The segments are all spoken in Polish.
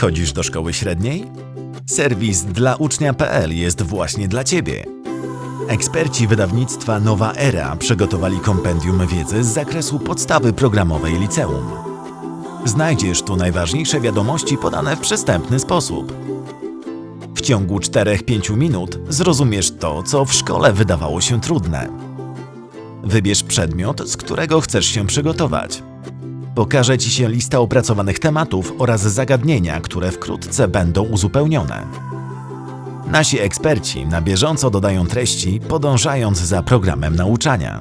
Chodzisz do szkoły średniej? Serwis dla ucznia.pl jest właśnie dla Ciebie. Eksperci wydawnictwa Nowa Era przygotowali kompendium wiedzy z zakresu podstawy programowej liceum. Znajdziesz tu najważniejsze wiadomości podane w przystępny sposób. W ciągu 4-5 minut zrozumiesz to, co w szkole wydawało się trudne. Wybierz przedmiot, z którego chcesz się przygotować. Pokaże Ci się lista opracowanych tematów oraz zagadnienia, które wkrótce będą uzupełnione. Nasi eksperci na bieżąco dodają treści, podążając za programem nauczania.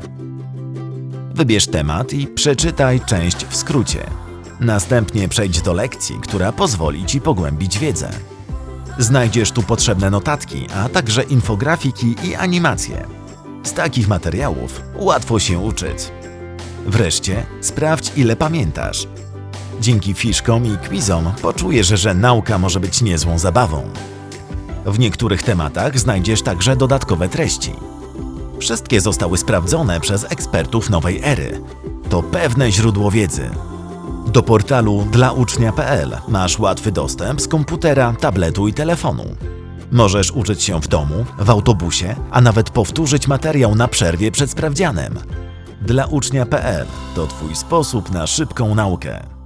Wybierz temat i przeczytaj część w skrócie. Następnie przejdź do lekcji, która pozwoli Ci pogłębić wiedzę. Znajdziesz tu potrzebne notatki, a także infografiki i animacje. Z takich materiałów łatwo się uczyć. Wreszcie sprawdź, ile pamiętasz. Dzięki fiszkom i quizom poczujesz, że nauka może być niezłą zabawą. W niektórych tematach znajdziesz także dodatkowe treści. Wszystkie zostały sprawdzone przez ekspertów nowej ery. To pewne źródło wiedzy. Do portalu dlaucznia.pl masz łatwy dostęp z komputera, tabletu i telefonu. Możesz uczyć się w domu, w autobusie, a nawet powtórzyć materiał na przerwie przed sprawdzianem. Dla ucznia.pl to Twój sposób na szybką naukę.